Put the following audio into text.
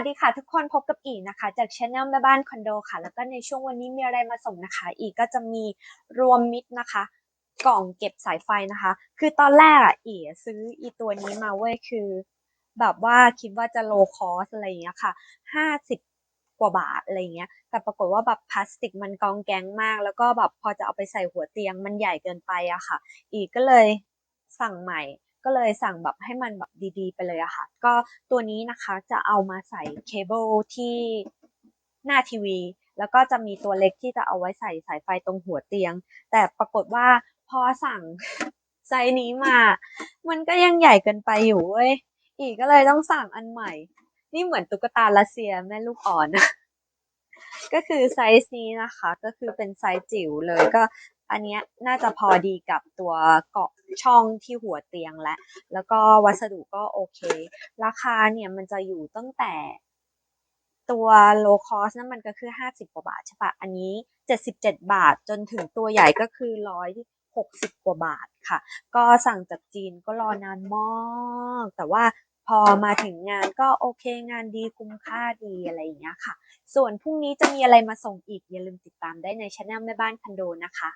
สดีค่ะทุกคนพบกับอีนะคะ จากช anel แม่บ้านคอนโดค่ะ แล้วก็ในช่วงวันนี้มีอะไรมาส่งนะคะ อีก็จะมีรวมมิตรนะคะ กล่องเก็บสายไฟนะคะ คือตอนแรกอะอีซื้ออีตัวนี้มาเว้ยคือ แบบว่าคิดว่าจะโลคอสอะไรอย่างเงี้ยค่ะห้าสิบกว่าบาทอะไรเงี้ย แต่ปรากฏว่าแบบพลาสติกมันกองแกงมาก แล้วก็แบบพอจะเอาไปใส่หัวเตียงมันใหญ่เกินไปอะค่ะ อีก็เลยสั่งใหม่ ก็เลยสั่งแบบให้มันแบบดีๆ ไปเลยอะค่ะ ก็ตัวนี้นะคะจะเอามาใส่เคเบิลที่หน้าทีวี แล้วก็จะมีตัวเล็กที่จะเอาไว้ใส่สายไฟตรงหัวเตียง แต่ปรากฏว่าพอสั่งไซส์นี้มา มันก็ยังใหญ่เกินไปอยู่เว้ย อีกก็เลยต้องสั่งอันใหม่ นี่เหมือนตุ๊กตารัสเซียแม่ลูกอ่อนนะก็คือไซส์นี้นะคะ ก็คือเป็นไซส์จิ๋วเลยก็ อันนี้น่าจะพอดีกับตัวเกาะช่องที่หัวเตียงและ แล้วก็วัสดุก็โอเค ราคาเนี่ยมันจะอยู่ตั้งแต่ตัวโลคอสนั่นมันก็คือ 50 กว่าบาทใช่ปะอันนี้ 77 บาทจนถึงตัวใหญ่ก็คือ160 กว่าบาทค่ะ ก็สั่งจากจีนก็รอนานมากแต่ว่าพอมาถึงงานก็โอเคงานดีคุ้มค่าดีอะไรอย่างเงี้ยค่ะ ส่วนพรุ่งนี้จะมีอะไรมาส่งอีก อย่าลืมติดตามได้ในช anel แม่บ้านคอนโดนะคะ